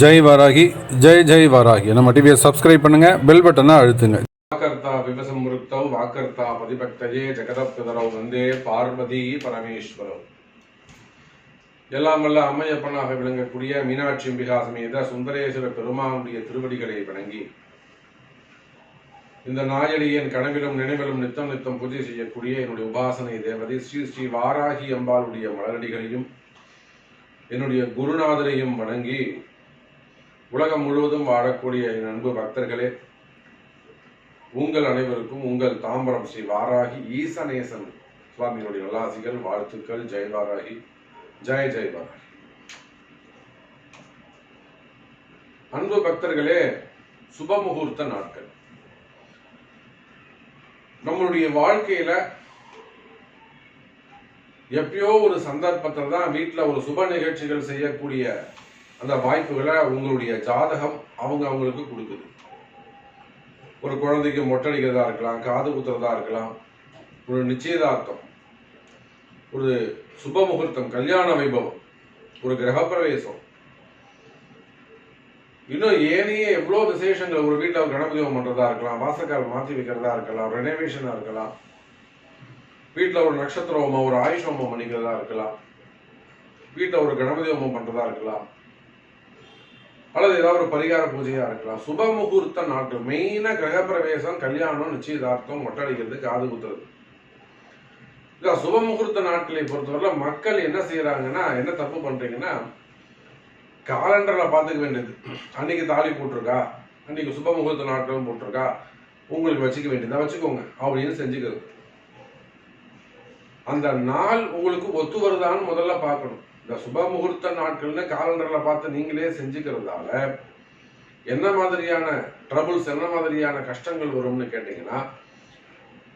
ஜெய் வாராகி ஜெய் ஜெய் வாராகி. நம்ம டிவியை சப்ஸ்கிரைப் பண்ணுங்க பெல் பட்டனை அழுத்துங்க. வாக்கர்த்தா விவசம்ருத்தௌ வாக்கர்த்தா பதிபக்தஜே ஜெகதப்பிதரௌ வந்தே பார்வதி பரமேஸ்வரௌ எல்லாம் வல்ல அம்மையப்பனாக விளங்கக்கூடிய மீனாட்சி அம்பிகா சமேத சுந்தரேஸ்வர பெருமானுடைய திருவடிகளை வணங்கி இந்த நாயடியின் கனவிலும் நினைவிலும் நித்தம் நித்தம் பூஜை செய்யக்கூடிய என்னுடைய உபாசனை தேவதை ஸ்ரீ ஸ்ரீ வாராகி அம்பாளுடைய மலரடிகளையும் என்னுடைய குருநாதரையும் வணங்கி உலகம் முழுவதும் வாழக்கூடிய என் அன்பு பக்தர்களே உங்கள் அனைவருக்கும் உங்கள் தாம்பரம் ஸ்ரீ வாராகி ஈசநேசன் சுவாமியினுடைய நல்லாசிகள் வாழ்த்துக்கள் ஜெய் வாராகி ஜெய் ஜெய் வாராகி. அன்பு பக்தர்களே சுப முகூர்த்த நாட்கள். நம்மளுடைய வாழ்க்கையில எப்பயோ ஒரு சந்தர்ப்பத்தில் தான் வீட்டில் ஒரு சுப நிகழ்ச்சிகள் செய்யக்கூடிய அந்த வாய்ப்புகளை உங்களுடைய ஜாதகம் அவங்க அவங்களுக்கு கொடுக்குது. ஒரு குழந்தைக்கு மொட்டடிக்கிறதா இருக்கலாம் காது குத்துறதா இருக்கலாம் ஒரு நிச்சயதார்த்தம் ஒரு சுப முகூர்த்தம் கல்யாண வைபவம் ஒரு கிரகப்பிரவேசம். இன்னும் ஏனைய எவ்வளோ விசேஷங்கள் ஒரு வீட்டில் கணபதி ஹோமம் பண்றதா இருக்கலாம் வாசக்கால் மாற்றி வைக்கிறதா இருக்கலாம் ரெனோவேஷனாக இருக்கலாம் வீட்டில் ஒரு நட்சத்திர ஹோமம் ஒரு ஆயுஷ் ஹோமம் பண்ணிக்கிறதா இருக்கலாம் வீட்டில் ஒரு கணபதி ஹோமம் பண்றதா இருக்கலாம். அல்லது ஏதாவது ஒரு பரிகார பூஜையா இருக்கலாம். சுப முகூர்த்த நாட்டு மெயினா கிரகப்பிரவேசம் கல்யாணம் நிச்சயதார்த்தம் மொட்டை அடிக்கிறது காது குத்துறது. சுப முகூர்த்த நாட்களை பொறுத்தவரை மக்கள் என்ன செய்யறாங்கன்னா என்ன தப்பு பண்றீங்கன்னா காலண்டர்ல பாத்துக்க வேண்டியது. அன்னைக்கு தாலி போட்டிருக்கா? அன்னைக்கு சுப முகூர்த்த நாட்களும் போட்டிருக்கா? உங்களுக்கு வச்சுக்க வேண்டியதா? வச்சுக்கோங்க. அப்படின்னு செஞ்சுக்கிறது. அந்த நாள் உங்களுக்கு ஒத்து வருதான்னு முதல்ல பார்க்கணும். இந்த சுப முகூர்த்த நாட்கள்னு காலண்டரில் பார்த்து நீங்களே செஞ்சுக்கிறதால என்ன மாதிரியான ட்ரபுள்ஸ் என்ன மாதிரியான கஷ்டங்கள் வரும்னு கேட்டீங்கன்னா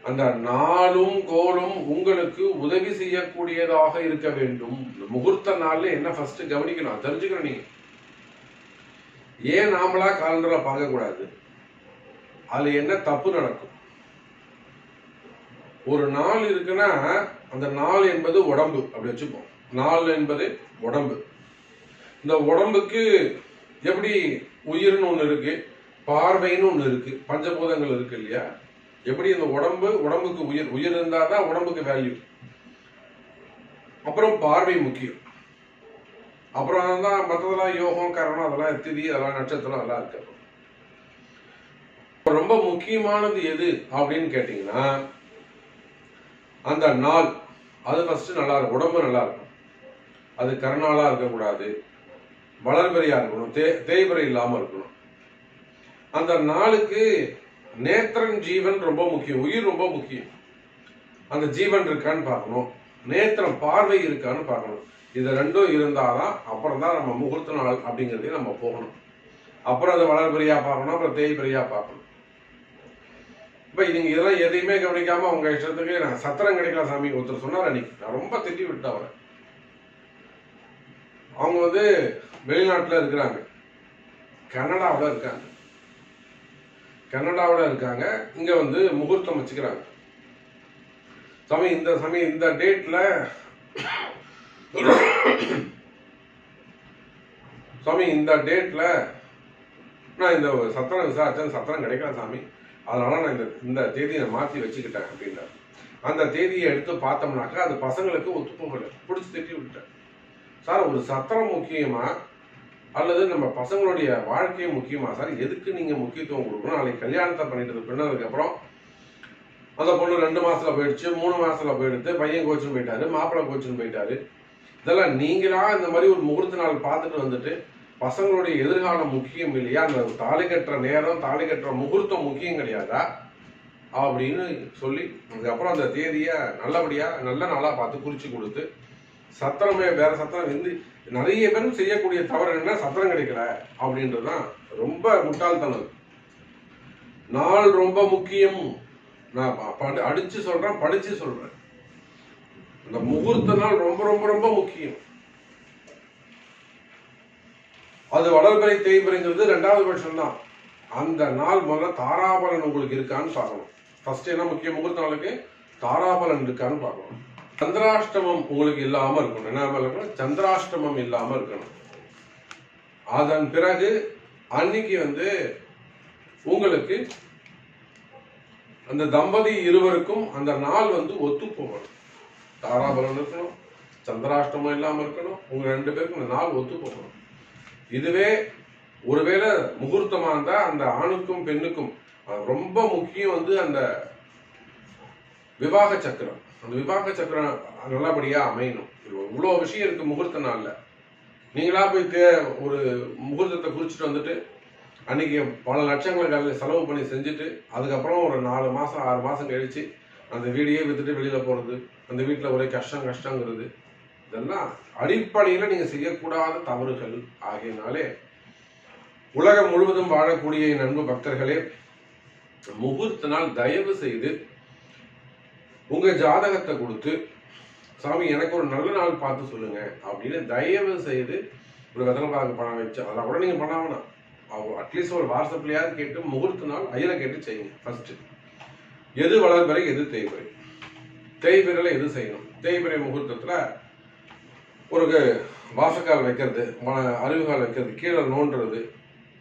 அந்த நாளும் கோலும் உங்களுக்கு உதவி செய்யக்கூடியதாக இருக்க வேண்டும். இந்த முகூர்த்த நாள்ல என்ன ஃபர்ஸ்ட் கவனிக்கணும்? தெரிஞ்சுக்கணும் நீங்க. ஏன் நாமளா காலண்டரில் பார்க்கக்கூடாது? அதுல என்ன தப்பு நடக்கும்? ஒரு நாள் இருக்குன்னா அந்த நாள் என்பது உடம்பு அப்படி வச்சுப்போம். நாள் என்பது உடம்பு. இந்த உடம்புக்கு எப்படி உயிர்னு ஒன்று இருக்கு பார்வைன்னு ஒன்று இருக்கு பஞ்சபூதங்கள் இருக்கு இல்லையா? எப்படி இந்த உடம்பு உடம்புக்கு உயிர் உயிர் இருந்தால் தான் உடம்புக்கு வேல்யூ அப்புறம் பார்வை முக்கியம். அப்புறம் தான் மற்றதெல்லாம் யோகம் கரணம் அதெல்லாம் திதி அதெல்லாம் நட்சத்திரம் அதெல்லாம் இருக்கு. ரொம்ப முக்கியமானது எது அப்படின்னு கேட்டிங்கன்னா அந்த நாள் அது ஃபர்ஸ்ட் நல்லா இருக்கும் உடம்பு நல்லா இருக்கும். அது கருணாலா இருக்கக்கூடாது வளர்பிறையா இருக்கணும் தே தேய்பிறை இல்லாமல் இருக்கணும். அந்த நாளுக்கு நேத்திரன் ஜீவன் ரொம்ப முக்கியம் உயிர் ரொம்ப முக்கியம். அந்த ஜீவன் இருக்கான்னு பார்க்கணும் நேத்திரம் பார்வை இருக்கான்னு பார்க்கணும். இது ரெண்டும் இருந்தால்தான் அப்புறம் தான் நம்ம முகூர்த்த நாள் அப்படிங்கிறதையும் நம்ம போகணும். அப்புறம் அதை வளர்பிறையா பார்க்கணும் அப்புறம் தேய்பிறையா பார்க்கணும். இப்போ நீங்கள் இதெல்லாம் எதையுமே கவனிக்காமல் அவங்க இஷ்டத்துக்கு நான் சத்திரம் கிடைக்கல சாமி ஒருத்தர் சொன்னார் அன்னைக்கு. நான் ரொம்ப திட்டி விட்டேன் அவரை. அவங்க வந்து வெளிநாட்டுல இருக்கிறாங்க. கனடாவில் இருக்காங்க. கனடாவில் இருக்காங்க. இங்க வந்து முகூர்த்தம் வச்சுக்கிறாங்க. சாமி இந்த சமயம் இந்த டேட்ல சாமி இந்த டேட்ல நான் இந்த சத்திரம் விசாரிச்சேன் சத்திரம் கிடைக்கல சாமி. அதனால நான் இந்த இந்த தேதியை மாற்றி வச்சுக்கிட்டேன் அப்படின்னாரு. அந்த தேதியை எடுத்து பார்த்தோம்னாக்கா அது பசங்களுக்கு ஒத்துப்போகலை பிடிச்சி திட்டி விட்டேன் சார் ஒரு சத்திரம் முக்கியமா? அல்லது நம்ம பசங்களுடைய வாழ்க்கையே முக்கியமா? சார் எதுக்கு நீங்க முக்கியத்துவம் கொடுக்கணும்? நாளைக்கு கல்யாணத்தை பண்ணிட்டு பின்னதுக்கு அப்புறம் அந்த பொண்ணு ரெண்டு மாசத்துல போயிடுச்சு மூணு மாசத்துல போயிடுத்து பையன் கோச்சுன்னு போயிட்டாரு மாப்பிள்ளை கோச்சுன்னு போயிட்டாரு. இதெல்லாம் நீங்களா இந்த மாதிரி ஒரு முகூர்த்த நாள் பார்த்துட்டு வந்துட்டு பசங்களுடைய எதிர்காலம் முக்கியம் இல்லையா? அந்த தாலி கட்டுற நேரம் தாலி கட்டுற முகூர்த்தம் முக்கியம் கிடையாதா? அப்படின்னு சொல்லி அதுக்கப்புறம் அந்த தேதியை நல்லபடியா நல்ல நாளா பார்த்து குறிச்சு கொடுத்து சத்திரமே வேற சத்திரம் வந்து நிறைய பேரும் செய்யக்கூடிய தவறு என்ன? சத்திரம் கிடைக்கல. அப்படின்றதுதான் ரொம்ப முட்டாள்தனம். நாள் ரொம்ப முக்கியம். நான் அடிச்சு சொல்றேன் படிச்சு சொல்றேன். இந்த முகூர்த்த நாள் ரொம்ப ரொம்ப ரொம்ப முக்கியம். அது வளர்பிறை தேய்பிறைங்கிறது ரெண்டாவது பட்சம் தான் அந்த நாள் முதல்ல தாராபலன் உங்களுக்கு இருக்கான்னு பார்க்கணும். ஃபர்ஸ்ட் என்ன முக்கிய முகூர்த்த நாளுக்கு? தாராபலன் இருக்கான்னு பார்க்கணும். சந்திராஷ்டமம் உங்களுக்கு இல்லாம இருக்கணும். என்ன சந்திராஷ்டமம் இல்லாம இருக்கணும். அதன் பிறகு அன்னைக்கு வந்து உங்களுக்கு அந்த தம்பதி இருவருக்கும் அந்த நாள் வந்து ஒத்து போகணும். தாராபலம் இருக்கணும் சந்திராஷ்டமம் இல்லாம இருக்கணும் உங்க ரெண்டு பேருக்கும் இந்த நாள் ஒத்து போகணும். இதுவே ஒருவேளை முகூர்த்தமா இருந்தா அந்த ஆணுக்கும் பெண்ணுக்கும் ரொம்ப முக்கியம் வந்து அந்த விவாக சக்கரம். அந்த விபாக சக்கரம் நல்லபடியா அமையணும். இவ்வளோ விஷயம் இருக்கு முகூர்த்த நாளில். நீங்களா போய் தே ஒரு முகூர்த்தத்தை குறிச்சிட்டு வந்துட்டு அன்னைக்கு பல லட்சங்களுக்கு செலவு பண்ணி செஞ்சுட்டு அதுக்கப்புறம் ஒரு நாலு மாதம் ஆறு மாதம் கழிச்சு அந்த வீடையே வித்துட்டு வெளியில் போகிறது அந்த வீட்டில் ஒரே கஷ்டம் கஷ்டங்கிறது இதெல்லாம் அடிப்படையில் நீங்கள் செய்யக்கூடாத தவறுகள். ஆகியனாலே உலகம் முழுவதும் வாழக்கூடிய நண்பு பக்தர்களே முகூர்த்த நாள் தயவு செய்து உங்க ஜாதகத்தை கொடுத்து சாமி எனக்கு ஒரு நல்ல நாள் பார்த்து சொல்லுங்க. அப்படின்னு தயவு செய்து ஒரு வெத்தலை பாக்கு பணம் வச்சு அதெல்லாம் கூட நீங்க பண்ண வேணாம். அவங்க அட்லீஸ்ட் ஒரு வாட்ஸ்அப்லயாவது கேட்டு முகூர்த்த நாள் ஐயரை கேட்டு செய்யுங்க ஃபர்ஸ்ட் எது வளர்பிறை எது தேய்பிறை? தேய்பிறையில் எது செய்யணும்? தேய்பிறை முகூர்த்தத்துல ஒரு வாசக்கால் வைக்கிறது ம- அருவிகால் வைக்கிறது கீழே நோண்டுறது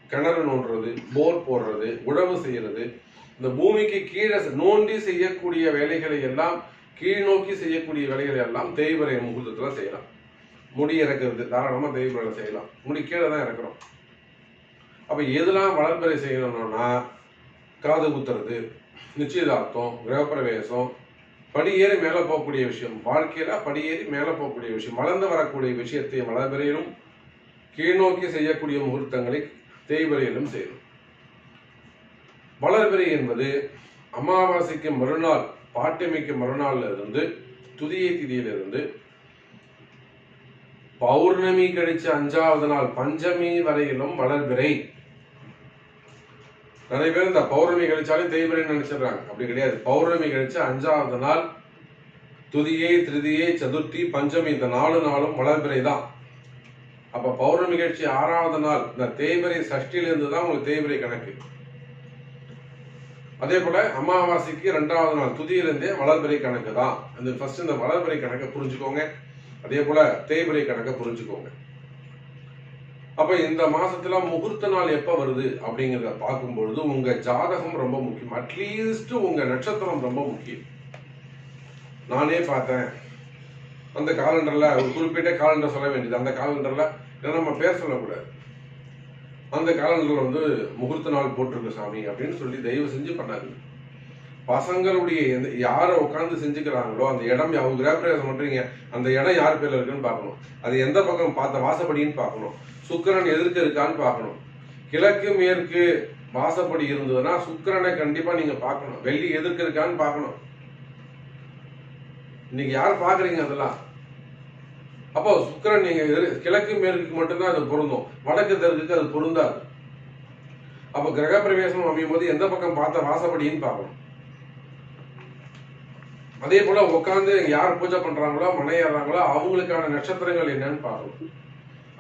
கிணறு நோண்டுறது போர் போடுறது உழவு செய்யறது இந்த பூமிக்கு கீழே நோண்டி செய்யக்கூடிய வேலைகளை எல்லாம் கீழ் நோக்கி செய்யக்கூடிய வேலைகளை எல்லாம் தேய்பிறை முகூர்த்தத்தில் செய்யலாம். முடி இறக்குறது தாராளமாக தேய்பிறையில செய்யலாம். முடி கீழே தான் இறக்குறோம் அப்போ எதெல்லாம் வளர்பிறை செய்யணும்னா காது குத்துறது நிச்சயதார்த்தம் கிரகப்பிரவேசம் படியேறி மேலே போகக்கூடிய விஷயம் வாழ்க்கையில் படியேறி மேலே போகக்கூடிய விஷயம் வளர்ந்து வரக்கூடிய விஷயத்தை வளர்பிறையிலும் கீழ்நோக்கி செய்யக்கூடிய முகூர்த்தங்களை தேய்பிறையிலும் செய்யணும். வளர்பிறை என்பது அமாவாசைக்கு மறுநாள் பாட்டிமைக்கு மறுநாள்ல இருந்து துதியை திதியிலிருந்து பௌர்ணமி கழிச்ச அஞ்சாவது நாள் பஞ்சமி வரையிலும் வளர்பிறை. நிறைய பேர் இந்த பௌர்ணமி கழிச்சாலே தேய்பிரைன்னு நினைச்சிடுறாங்க. அப்படி கிடையாது. பௌர்ணமி கழிச்ச அஞ்சாவது நாள் துதியை திருதியை சதுர்த்தி பஞ்சமி இந்த நாலு நாளும் வளர்பிறை தான். அப்ப பௌர்ணமி கழிச்சி ஆறாவது நாள் இந்த தேய்பிரை சஷ்டியிலிருந்து தான் உங்களுக்கு தேய்பிரை கணக்கு. அதே போல அமாவாசைக்கு ரெண்டாவது நாள் துதியிலிருந்தே வளர்பிறை கணக்கு தான். அந்த ஃபர்ஸ்ட் இந்த வளர்பிறை கணக்கை புரிஞ்சுக்கோங்க. அதே போல தேய்பிறை கணக்கை புரிஞ்சுக்கோங்க. அப்ப இந்த மாசத்துல முகூர்த்த நாள் எப்ப வருது அப்படிங்கிறத பார்க்கும் பொழுது உங்க ஜாதகம் ரொம்ப முக்கியம். அட்லீஸ்ட் உங்க நட்சத்திரம் ரொம்ப முக்கியம். நானே பார்த்தேன். அந்த காலண்டர்ல ஒரு குறிப்பிட்ட காலண்டர் சொல்ல வேண்டியது. அந்த காலண்டர்ல ஏன்னா நம்ம பேர் சொல்லக்கூடாது. அந்த காலங்களில் வந்து முகூர்த்த நாள் போட்டிருக்கு சாமி அப்படின்னு சொல்லி தயவு செஞ்சு பண்ணாங்க பசங்களுடைய எந்த யாரை உட்காந்து செஞ்சுக்கிறாங்களோ அந்த இடம் அவங்க கிரகப்பிரவேசம் பண்ணுறீங்க அந்த இடம் யார் பேரில் இருக்குன்னு பார்க்கணும். அது எந்த பக்கம் பார்த்த வாசப்படின்னு பார்க்கணும். சுக்கிரன் எதிர்க்க இருக்கான்னு பார்க்கணும். கிழக்கு மேற்கு வாசப்படி இருந்ததுன்னா சுக்கிரனை கண்டிப்பா நீங்க பார்க்கணும். வெள்ளி எதிர்க்க இருக்கான்னு பார்க்கணும். இன்னைக்கு யார் பாக்குறீங்க அதெல்லாம்? அப்போ சுக்கரன் நீங்க கிழக்கு மேற்கு மட்டும்தான் அது பொருந்தும். வடக்கு தெற்குக்கு அது பொருந்தாது. அப்ப கிரகப்பிரவேசம் அமையும் போது எந்த பக்கம் பார்த்த வாசப்படின்னு பார்க்கணும். அதே போல உட்காந்து யார் பூஜை பண்றாங்களோ மனையாடுறாங்களோ அவங்களுக்கான நட்சத்திரங்கள் என்னன்னு பார்க்கணும்.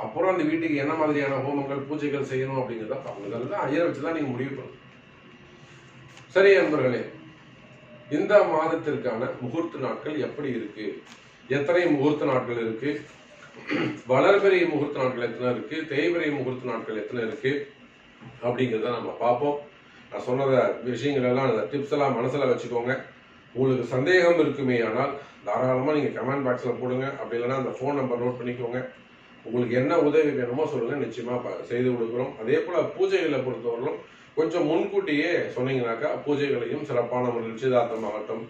அப்புறம் அந்த வீட்டுக்கு என்ன மாதிரியான ஹோமங்கள் பூஜைகள் செய்யணும் அப்படிங்கிறத பார்க்கணும். இதெல்லாம் ஐயரை வச்சு தான் நீங்க முடிவு பண்ணணும். சரி நண்பர்களே இந்த மாதத்திற்கான முகூர்த்த நாட்கள் எப்படி இருக்கு? எத்தனை முகூர்த்த நாட்கள் இருக்கு? வளர்பிறை முகூர்த்த நாட்கள் எத்தனை இருக்கு? தேய்பிறை முகூர்த்த நாட்கள் எத்தனை இருக்கு? அப்படிங்கிறத நம்ம பார்ப்போம். நான் சொன்னத விஷயங்கள் எல்லாம் அந்த டிப்ஸ் எல்லாம் மனசுல வச்சுக்கோங்க. உங்களுக்கு சந்தேகம் இருக்குமே ஆனால் தாராளமாக நீங்கள் கமெண்ட் பாக்ஸில் போடுங்க. அப்படி இல்லைன்னா அந்த ஃபோன் நம்பர் நோட் பண்ணிக்கோங்க. உங்களுக்கு என்ன உதவி வேணுமோ சொல்லுங்க. நிச்சயமாக செய்து கொடுக்குறோம். அதே போல் பூஜைகளை பொறுத்தவரையிலும் கொஞ்சம் முன்கூட்டியே சொன்னீங்கன்னாக்கா பூஜைகளையும் சிறப்பான ஒரு நிச்சயதார்த்தமாகட்டும்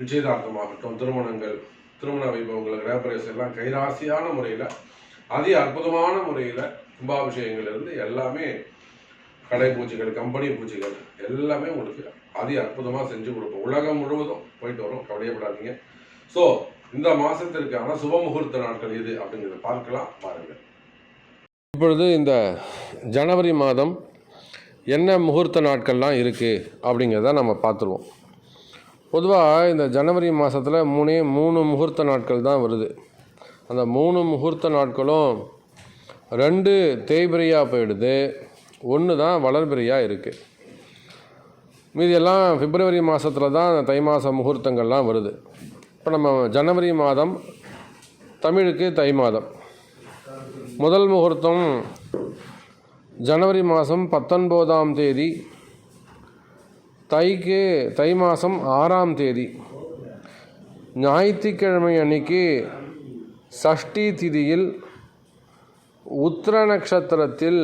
நிச்சயதார்த்தமாகட்டும் திருமணங்கள் திருமண வைபவங்கள் கிரகப்பிரவேசம் எல்லாம் கைராசியான முறையில் அதி அற்புதமான முறையில் கும்பாபிஷேகங்கள் இருந்து எல்லாமே கடை பூஜைகள் கம்பெனி பூஜைகள் எல்லாமே உங்களுக்கு அதி அற்புதமாக செஞ்சு கொடுப்போம். உலகம் முழுவதும் போயிட்டு வரும். கவலையப்படாதீங்க. ஸோ இந்த மாசத்திற்கான சுப முகூர்த்த நாட்கள் எது அப்படிங்கிறத பார்க்கலாம். பாருங்கள். இப்பொழுது இந்த ஜனவரி மாதம் என்ன முகூர்த்த நாட்கள்லாம் இருக்குது அப்படிங்கிறத நம்ம பார்த்துருவோம். பொதுவாக இந்த ஜனவரி மாதத்தில் மூணே மூணு முகூர்த்த நாட்கள் தான் வருது. அந்த மூணு முகூர்த்த நாட்களும் ரெண்டு தேய்பிரையாக போயிடுது. ஒன்று தான் வளர்பிரியாக இருக்குது மீதியெல்லாம் பிப்ரவரி மாதத்தில் தான் தை மாத முகூர்த்தங்கள்லாம் வருது. இப்போ நம்ம ஜனவரி மாதம் தமிழுக்கு தை மாதம். முதல் முகூர்த்தம் ஜனவரி மாதம் பத்தொன்பதாம் தேதி தைக்கு தை மாதம் ஆறாம் தேதி. ஞாயிற்றுக்கிழமை அன்னைக்கு சஷ்டி திதியில் உத்திர நட்சத்திரத்தில்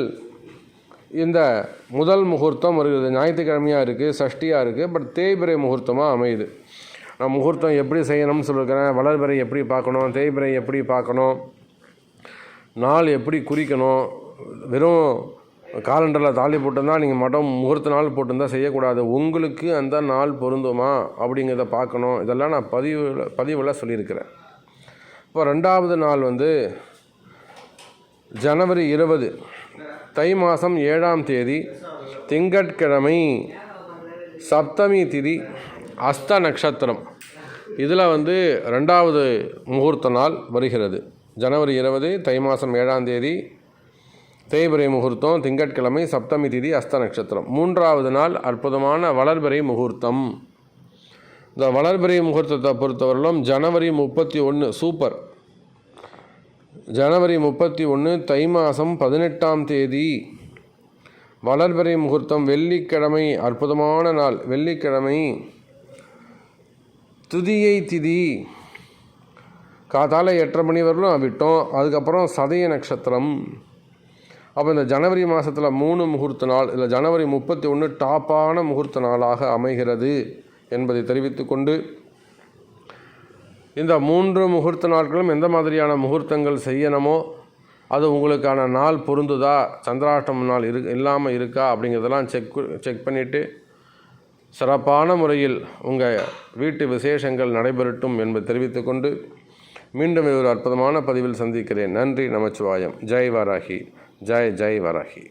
இந்த முதல் முகூர்த்தம் வருகிறது. ஞாயிற்றுக்கிழமையாக இருக்குது சஷ்டியாக இருக்குது பட் தேய்பிரை முகூர்த்தமாக அமையுது. நான் முகூர்த்தம் எப்படி செய்யணும்னு சொல்லியிருக்கிறேன் வளர்பிறை எப்படி பார்க்கணும் தேய்பிறை எப்படி பார்க்கணும் நாள் எப்படி குறிக்கணும் வெறும் காலண்டரில் தாலி போட்டிருந்தால் நீங்கள் மட்டும் முகூர்த்த நாள் போட்டிருந்தால் செய்யக்கூடாது. உங்களுக்கு அந்த நாள் பொருந்துமா? அப்படிங்கிறத பார்க்கணும். இதெல்லாம் நான் பதிவில் பதிவில் சொல்லியிருக்கிறேன். இப்போ ரெண்டாவது நாள் வந்து ஜனவரி இருபது. தை மாதம் ஏழாம் தேதி திங்கட்கிழமை சப்தமி திதி அஸ்த நட்சத்திரம். இதில் வந்து ரெண்டாவது முகூர்த்த நாள் வருகிறது. ஜனவரி இருபது தை மாதம் ஏழாம் தேதி தேய்பிரை முகூர்த்தம் திங்கட்கிழமை சப்தமி திதி அஸ்த நட்சத்திரம். மூன்றாவது நாள் அற்புதமான வளர்பிறை முகூர்த்தம். இந்த வளர்பிறை முகூர்த்தத்தை பொறுத்தவரையிலும் ஜனவரி முப்பத்தி ஒன்று சூப்பர். ஜனவரி முப்பத்தி ஒன்று தை மாதம் பதினெட்டாம் தேதி. வளர்பிறை முகூர்த்தம் வெள்ளிக்கிழமை அற்புதமான நாள் வெள்ளிக்கிழமை. துதியை திதி. காத்தால எட்டரை மணி வரலும் விட்டோம். அதுக்கப்புறம் சதய நட்சத்திரம். அப்போ இந்த ஜனவரி மாதத்தில் மூணு முகூர்த்த நாள் இல்லை ஜனவரி முப்பத்தி ஒன்று டாப்பான முகூர்த்த நாளாக அமைகிறது என்பதை தெரிவித்துக்கொண்டு இந்த மூன்று முகூர்த்த நாட்களும் எந்த மாதிரியான முகூர்த்தங்கள் செய்யணுமோ அது உங்களுக்கான நாள் பொருந்துதா சந்திராஷ்டம நாள் இரு இல்லாமல் இருக்கா அப்படிங்கிறதெல்லாம் செக் செக் பண்ணிவிட்டு சிறப்பான முறையில் உங்கள் வீட்டு விசேஷங்கள் நடைபெறட்டும் என்பதை தெரிவித்துக்கொண்டு மீண்டும் ஒரு அற்புதமான பதிவில் சந்திக்கிறேன். நன்றி நமச்சிவாயம். ஜெய் வாராகி. ஜெய் ஜெய் வாராகி